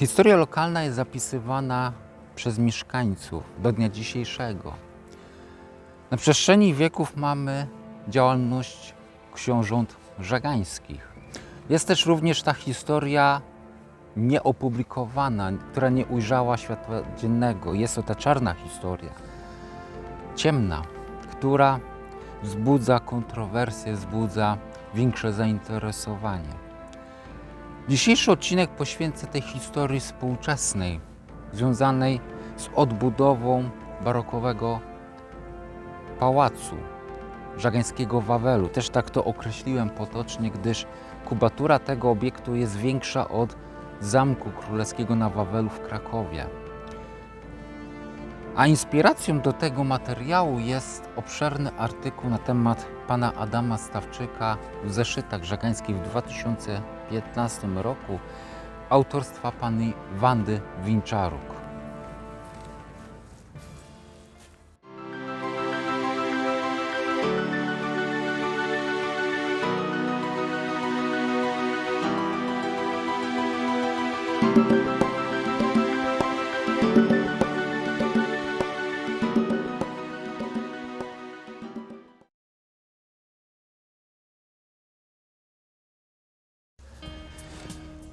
Historia lokalna jest zapisywana przez mieszkańców do dnia dzisiejszego. Na przestrzeni wieków mamy działalność książąt żagańskich. Jest też również ta historia nieopublikowana, która nie ujrzała światła dziennego. Jest to ta czarna historia, ciemna, która wzbudza kontrowersje, wzbudza większe zainteresowanie. Dzisiejszy odcinek poświęcę tej historii współczesnej, związanej z odbudową barokowego pałacu żagańskiego Wawelu. Też tak to określiłem potocznie, gdyż kubatura tego obiektu jest większa od Zamku Królewskiego na Wawelu w Krakowie. A inspiracją do tego materiału jest obszerny artykuł na temat pana Adama Stawczyka w zeszytach żagańskich w 2015 roku autorstwa pani Wandy Winczaruk.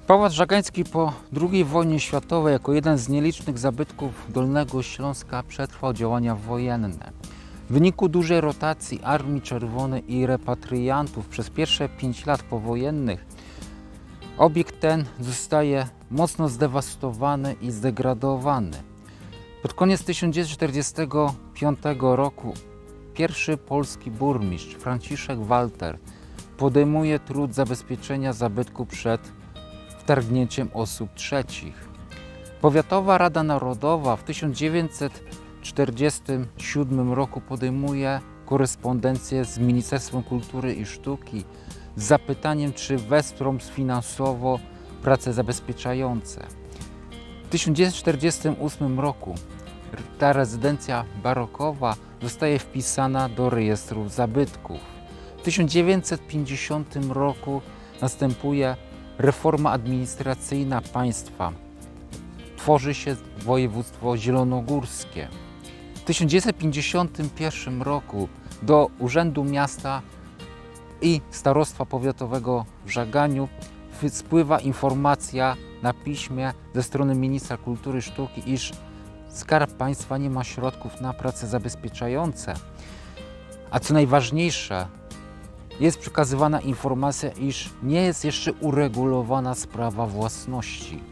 Pałac Żagański po II wojnie światowej jako jeden z nielicznych zabytków Dolnego Śląska przetrwał działania wojenne. W wyniku dużej rotacji Armii Czerwonej i repatriantów przez pierwsze pięć lat powojennych obiekt ten zostaje mocno zdewastowany i zdegradowany. Pod koniec 1945 roku pierwszy polski burmistrz Franciszek Walter podejmuje trud zabezpieczenia zabytku przed wtargnięciem osób trzecich. Powiatowa Rada Narodowa w 1947 roku podejmuje korespondencję z Ministerstwem Kultury i Sztuki z zapytaniem, czy wesprą finansowo prace zabezpieczające. W 1948 roku ta rezydencja barokowa zostaje wpisana do rejestrów zabytków. W 1950 roku następuje reforma administracyjna państwa. Tworzy się województwo zielonogórskie. W 1951 roku do Urzędu Miasta i Starostwa Powiatowego w Żaganiu spływa informacja na piśmie ze strony ministra kultury i sztuki, iż Skarb Państwa nie ma środków na prace zabezpieczające. A co najważniejsze, jest przekazywana informacja, iż nie jest jeszcze uregulowana sprawa własności.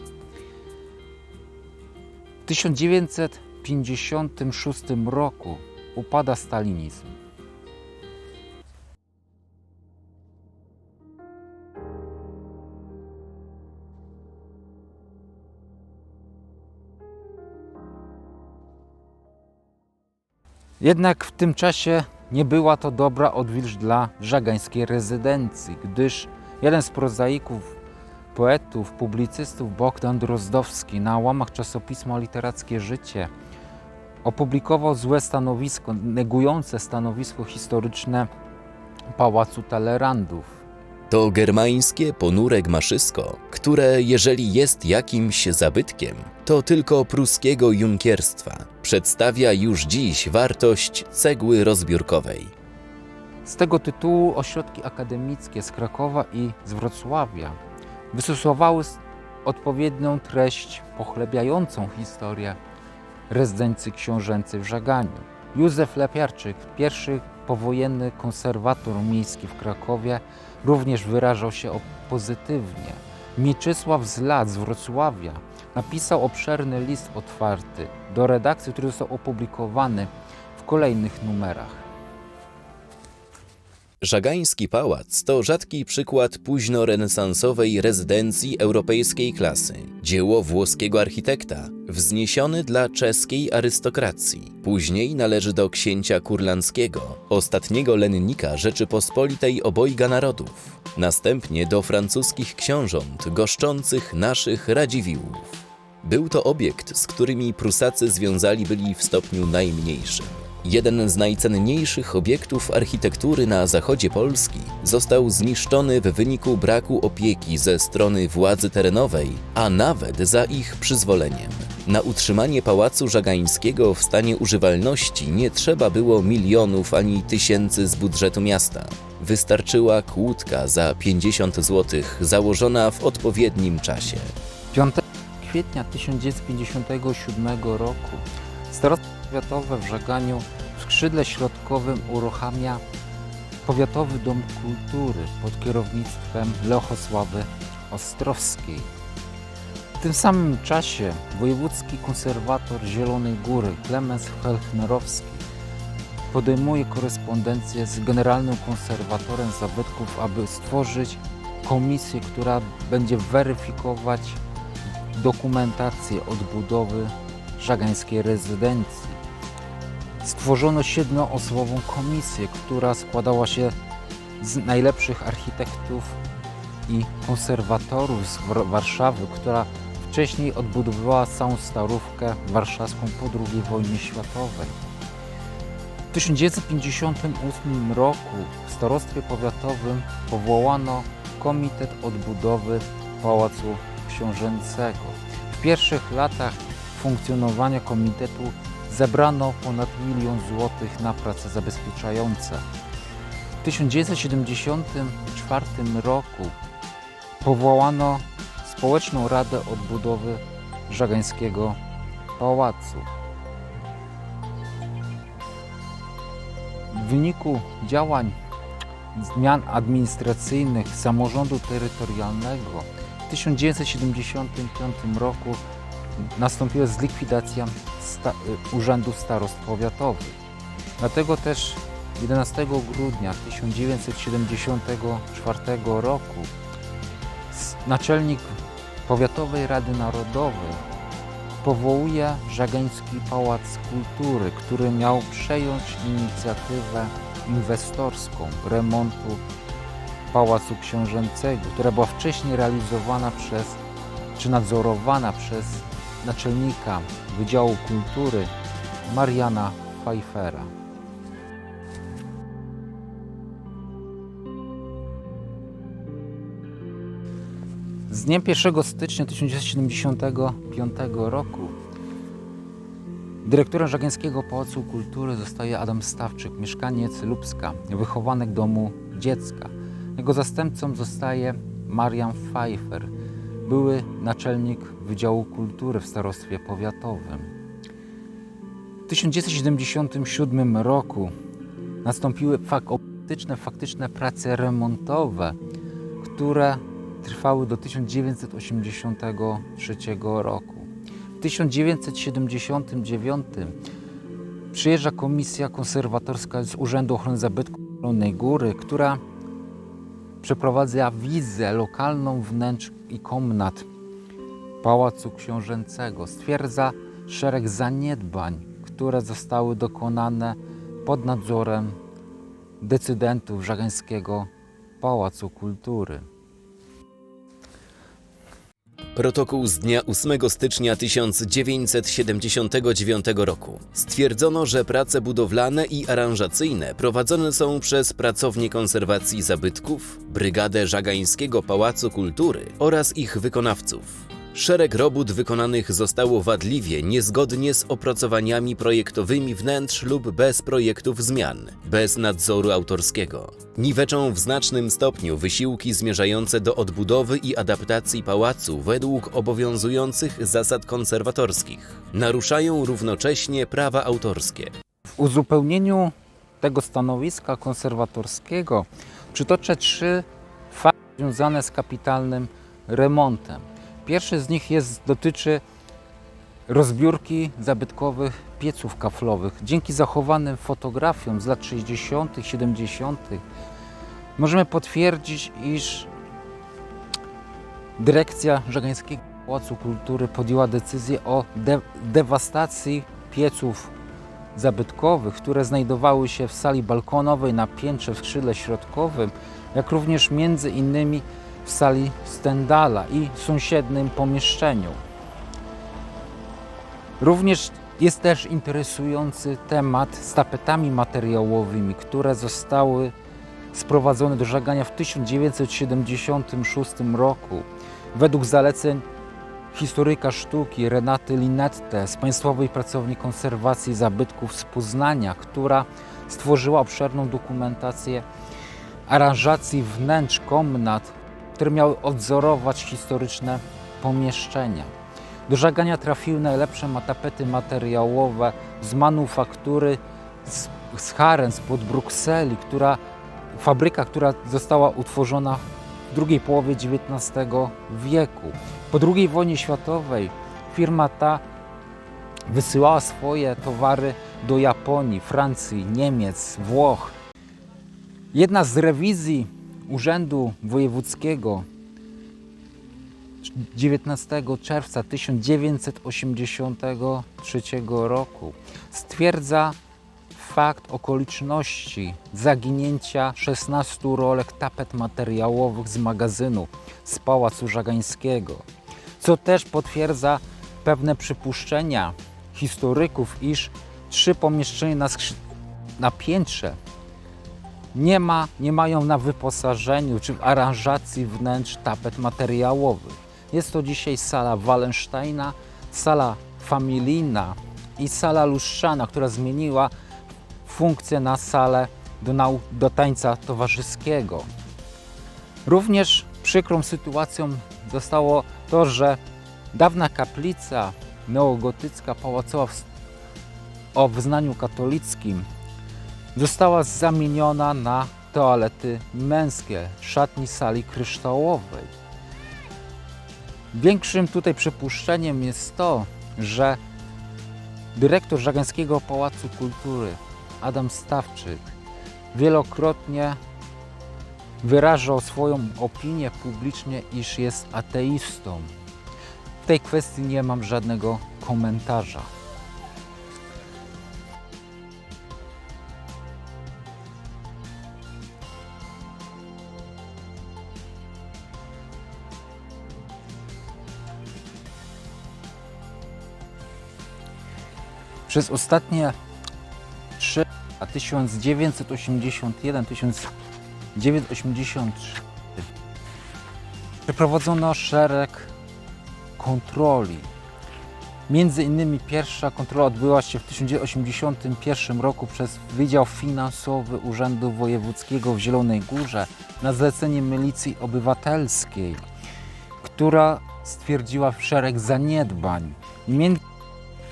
W 1956 roku upada stalinizm. Jednak w tym czasie nie była to dobra odwilż dla żagańskiej rezydencji, gdyż jeden z prozaików, poetów, publicystów Bogdan Drozdowski na łamach czasopisma Literackie Życie opublikował złe stanowisko, negujące stanowisko historyczne Pałacu Talerandów. To germańskie ponure gmaszysko, które jeżeli jest jakimś zabytkiem, to tylko pruskiego junkierstwa, przedstawia już dziś wartość cegły rozbiórkowej. Z tego tytułu ośrodki akademickie z Krakowa i z Wrocławia wystosowały odpowiednią treść pochlebiającą historię rezydencji książęcej w Żaganiu. Józef Lepiarczyk, pierwszy powojenny konserwator miejski w Krakowie, również wyrażał się pozytywnie. Mieczysław Zlat z Wrocławia napisał obszerny list otwarty do redakcji, który został opublikowany w kolejnych numerach. Żagański pałac to rzadki przykład późnorenesansowej rezydencji europejskiej klasy. Dzieło włoskiego architekta, wzniesiony dla czeskiej arystokracji. Później należy do księcia kurlandzkiego, ostatniego lennika Rzeczypospolitej obojga narodów. Następnie do francuskich książąt goszczących naszych Radziwiłłów. Był to obiekt, z którymi Prusacy związali byli w stopniu najmniejszym. Jeden z najcenniejszych obiektów architektury na zachodzie Polski został zniszczony w wyniku braku opieki ze strony władzy terenowej, a nawet za ich przyzwoleniem. Na utrzymanie pałacu żagańskiego w stanie używalności nie trzeba było milionów ani tysięcy z budżetu miasta. Wystarczyła kłódka za 50 zł, założona w odpowiednim czasie. 5 kwietnia 1957 roku Starostwo Powiatowe w Żaganiu w skrzydle środkowym uruchamia Powiatowy Dom Kultury pod kierownictwem Leochosławy Ostrowskiej. W tym samym czasie wojewódzki konserwator Zielonej Góry Klemens Helchnerowski podejmuje korespondencję z generalnym konserwatorem zabytków, aby stworzyć komisję, która będzie weryfikować dokumentację odbudowy żagańskiej rezydencji. Stworzono siedmioosobową komisję, która składała się z najlepszych architektów i konserwatorów z War- Warszawy, która wcześniej odbudowywała całą Starówkę Warszawską po II wojnie światowej. W 1958 roku w starostwie powiatowym powołano Komitet Odbudowy Pałacu Książęcego. W pierwszych latach funkcjonowania komitetu zebrano ponad milion złotych na prace zabezpieczające. W 1974 roku powołano Społeczną Radę Odbudowy Żagańskiego Pałacu. W wyniku działań zmian administracyjnych samorządu terytorialnego w 1975 roku nastąpiła zlikwidacja sta- y, urzędów starostw powiatowych. Dlatego też 11 grudnia 1974 roku naczelnik Powiatowej Rady Narodowej powołuje Żagański Pałac Kultury, który miał przejąć inicjatywę inwestorską remontu Pałacu Książęcego, która była wcześniej realizowana przez, czy nadzorowana przez naczelnika Wydziału Kultury Mariana Pfeiffera. Z dniem 1 stycznia 1975 roku dyrektorem Żagańskiego Pałacu Kultury zostaje Adam Stawczyk, mieszkaniec Lubska, wychowanek domu dziecka. Jego zastępcą zostaje Marian Pfeiffer, były naczelnik Wydziału Kultury w Starostwie Powiatowym. W 1977 roku nastąpiły faktyczne, faktyczne prace remontowe, które trwały do 1983 roku. W 1979 przyjeżdża komisja konserwatorska z Urzędu Ochrony Zabytków Zielonej Góry, która przeprowadza wizę lokalną wnętrz i komnat Pałacu Książęcego. Stwierdza szereg zaniedbań, które zostały dokonane pod nadzorem decydentów Żagańskiego Pałacu Kultury. Protokół z dnia 8 stycznia 1979 roku. Stwierdzono, że prace budowlane i aranżacyjne prowadzone są przez pracownię konserwacji zabytków, Brygadę Żagańskiego Pałacu Kultury oraz ich wykonawców. Szereg robót wykonanych zostało wadliwie, niezgodnie z opracowaniami projektowymi wnętrz lub bez projektów zmian, bez nadzoru autorskiego. Niweczą w znacznym stopniu wysiłki zmierzające do odbudowy i adaptacji pałacu według obowiązujących zasad konserwatorskich. Naruszają równocześnie prawa autorskie. W uzupełnieniu tego stanowiska konserwatorskiego przytoczę trzy fakty związane z kapitalnym remontem. Pierwszy z nich jest, dotyczy rozbiórki zabytkowych pieców kaflowych. Dzięki zachowanym fotografiom z lat 60., 70. możemy potwierdzić, iż dyrekcja Żagańskiego Pałacu Kultury podjęła decyzję o de- dewastacji pieców zabytkowych, które znajdowały się w sali balkonowej na piętrze w skrzydle środkowym, jak również między innymi w sali Stendala i sąsiednim pomieszczeniu. Również Jest też interesujący temat z tapetami materiałowymi, które zostały sprowadzone do żagania w 1976 roku. Według zaleceń historyka sztuki Renaty Linette z Państwowej Pracowni Konserwacji Zabytków z Poznania, która stworzyła obszerną dokumentację aranżacji wnętrz komnat, które miały odwzorować historyczne pomieszczenia. Do żagania trafiły najlepsze ma- tapety materiałowe z manufaktury z, z Haren, spod Brukseli, która, fabryka, która została utworzona w drugiej połowie XIX wieku. Po II wojnie światowej firma ta wysyłała swoje towary do Japonii, Francji, Niemiec, Włoch. Jedna z rewizji Urzędu Wojewódzkiego 19 czerwca 1983 roku stwierdza fakt okoliczności zaginięcia 16 rolek tapet materiałowych z magazynu z Pałacu Żagańskiego, co też potwierdza pewne przypuszczenia historyków, iż trzy pomieszczenia na, na piętrze nie, ma, nie mają na wyposażeniu czy w aranżacji wnętrz tapet materiałowych. Jest to dzisiaj sala Wallensteina, sala familijna i sala lustrzana, która zmieniła funkcję na salę do, nau- do tańca towarzyskiego. Również przykrą sytuacją zostało to, że dawna kaplica neogotycka pałacowa w, o wyznaniu katolickim została zamieniona na toalety męskie szatni sali kryształowej. Większym tutaj przypuszczeniem jest to, że dyrektor Żagańskiego Pałacu Kultury Adam Stawczyk wielokrotnie wyrażał swoją opinię publicznie, iż jest ateistą. W tej kwestii nie mam żadnego komentarza. Przez ostatnie 3 lata 1981-1983 przeprowadzono szereg kontroli. Między innymi pierwsza kontrola odbyła się w 1981 roku przez Wydział Finansowy Urzędu Wojewódzkiego w Zielonej Górze na zlecenie Milicji Obywatelskiej, która stwierdziła szereg zaniedbań. Między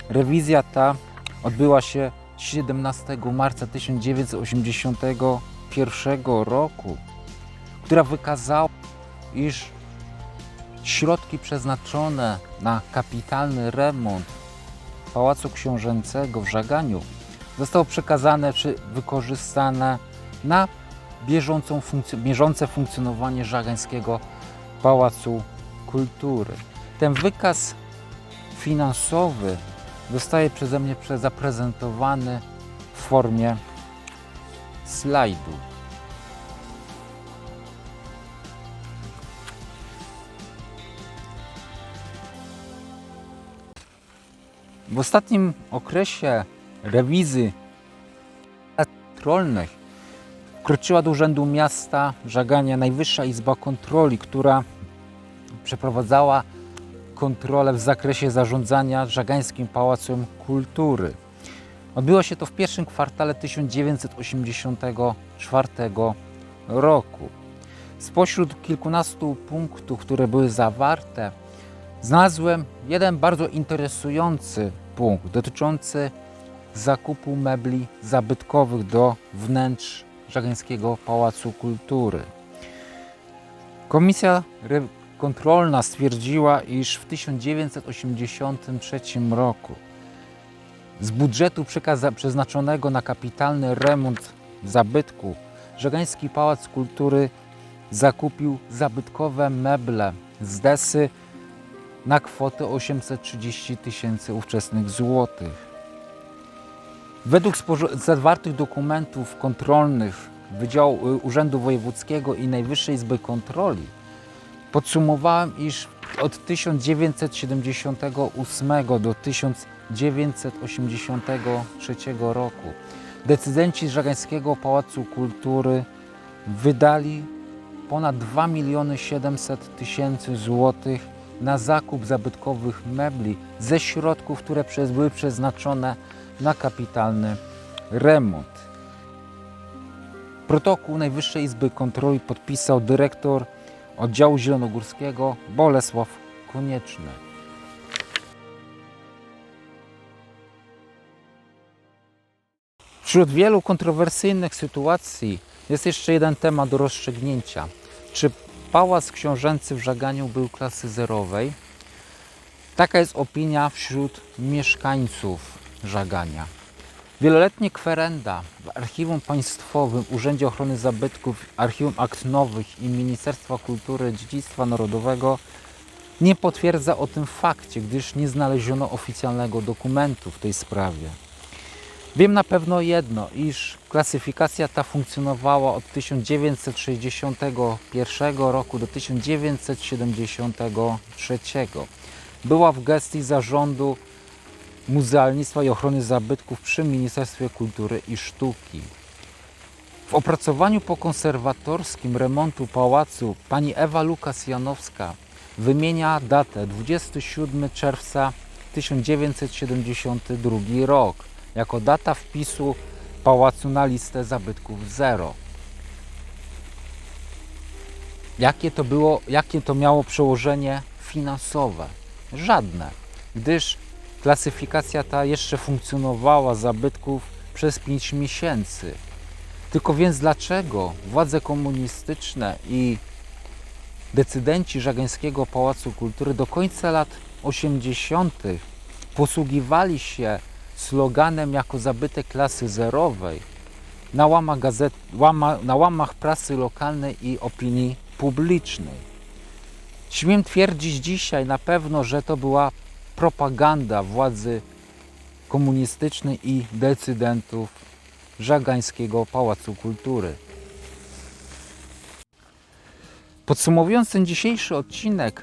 Rewizja ta odbyła się 17 marca 1981 roku, która wykazała, iż środki przeznaczone na kapitalny remont Pałacu Książęcego w Żaganiu zostały przekazane czy wykorzystane na bieżącą funkcjo- bieżące funkcjonowanie Żagańskiego Pałacu Kultury. Ten wykaz finansowy zostaje przeze mnie zaprezentowany w formie slajdu. W ostatnim okresie rewizji kontrolnych wkroczyła do Urzędu Miasta Żagania Najwyższa Izba Kontroli, która przeprowadzała kontrolę w zakresie zarządzania Żagańskim Pałacem Kultury. Odbyło się to w pierwszym kwartale 1984 roku. Spośród kilkunastu punktów, które były zawarte, znalazłem jeden bardzo interesujący punkt dotyczący zakupu mebli zabytkowych do wnętrz Żagańskiego Pałacu Kultury. Komisja kontrolna stwierdziła, iż w 1983 roku z budżetu przeznaczonego na kapitalny remont zabytku Żagański Pałac Kultury zakupił zabytkowe meble z desy na kwotę 830 tysięcy ówczesnych złotych. Według zawartych dokumentów kontrolnych Wydziału y, Urzędu Wojewódzkiego i Najwyższej Izby Kontroli podsumowałem, iż od 1978 do 1983 roku decydenci Żagańskiego Pałacu Kultury wydali ponad 2 miliony 700 tysięcy złotych na zakup zabytkowych mebli ze środków, które przez, były przeznaczone na kapitalny remont. Protokół Najwyższej Izby Kontroli podpisał dyrektor oddziału zielonogórskiego Bolesław Konieczny. Wśród wielu kontrowersyjnych sytuacji jest jeszcze jeden temat do rozstrzygnięcia. Czy pałac książęcy w Żaganiu był klasy zerowej? Taka jest opinia wśród mieszkańców Żagania. Wieloletnie kwerenda w Archiwum Państwowym, Urzędzie Ochrony Zabytków, Archiwum Akt Nowych i Ministerstwa Kultury Dziedzictwa Narodowego nie potwierdza o tym fakcie, gdyż nie znaleziono oficjalnego dokumentu w tej sprawie. Wiem na pewno jedno, iż klasyfikacja ta funkcjonowała od 1961 roku do 1973. Była w gestii zarządu Muzealnictwa i Ochrony Zabytków przy Ministerstwie Kultury i Sztuki. W opracowaniu pokonserwatorskim remontu pałacu pani Ewa Lukas-Janowska wymienia datę 27 czerwca 1972 rok jako data wpisu pałacu na listę zabytków zero. Jakie to było, jakie to miało przełożenie finansowe? Żadne, gdyż klasyfikacja ta jeszcze funkcjonowała zabytków przez 5 miesięcy. Tylko więc dlaczego władze komunistyczne i decydenci Żagańskiego Pałacu Kultury do końca lat 80. posługiwali się sloganem jako zabytek klasy zerowej na łamach, gazet, łama, na łamach prasy lokalnej i opinii publicznej. Śmiem twierdzić dzisiaj na pewno, że to była propaganda władzy komunistycznej i decydentów Żagańskiego Pałacu Kultury. Podsumowując ten dzisiejszy odcinek,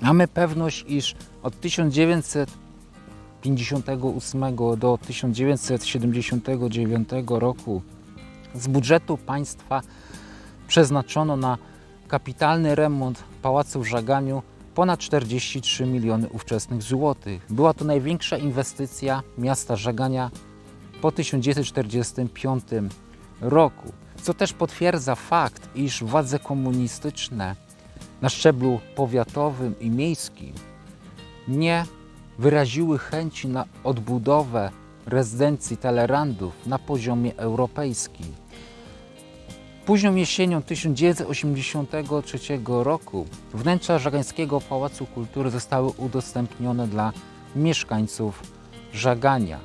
mamy pewność, iż od 1958 do 1979 roku z budżetu państwa przeznaczono na kapitalny remont pałacu w Żaganiu ponad 43 miliony ówczesnych złotych. Była to największa inwestycja miasta Żagania po 1945 roku, co też potwierdza fakt, iż władze komunistyczne na szczeblu powiatowym i miejskim nie wyraziły chęci na odbudowę rezydencji Telerandów na poziomie europejskim. Późną jesienią 1983 roku wnętrza Żagańskiego Pałacu Kultury zostały udostępnione dla mieszkańców Żagania.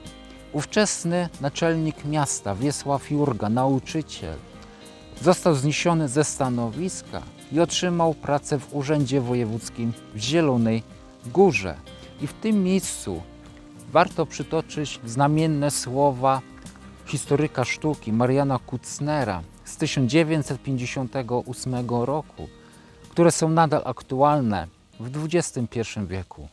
Ówczesny naczelnik miasta Wiesław Jurga, nauczyciel, został zniesiony ze stanowiska i otrzymał pracę w Urzędzie Wojewódzkim w Zielonej Górze. I w tym miejscu warto przytoczyć znamienne słowa historyka sztuki Mariana Kucnera z 1958 roku, które są nadal aktualne w XXI wieku.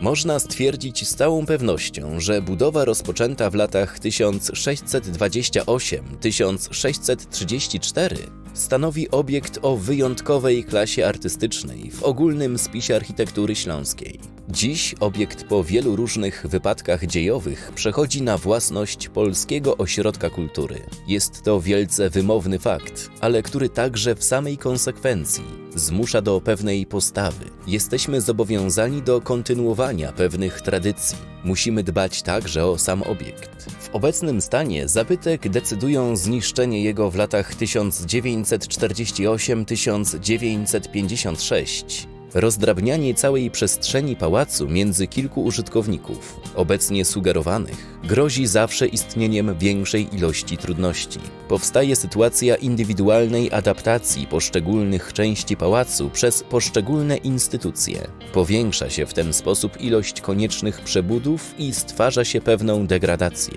Można stwierdzić z całą pewnością, że budowa rozpoczęta w latach 1628-1634 stanowi obiekt o wyjątkowej klasie artystycznej w ogólnym spisie architektury śląskiej. Dziś obiekt po wielu różnych wypadkach dziejowych przechodzi na własność Polskiego Ośrodka Kultury. Jest to wielce wymowny fakt, ale który także w samej konsekwencji zmusza do pewnej postawy. Jesteśmy zobowiązani do kontynuowania pewnych tradycji. Musimy dbać także o sam obiekt. W obecnym stanie zabytek decydują zniszczenie jego w latach 1948-1956 rozdrabnianie całej przestrzeni pałacu między kilku użytkowników, obecnie sugerowanych, grozi zawsze istnieniem większej ilości trudności. Powstaje sytuacja indywidualnej adaptacji poszczególnych części pałacu przez poszczególne instytucje. Powiększa się w ten sposób ilość koniecznych przebudów i stwarza się pewną degradację.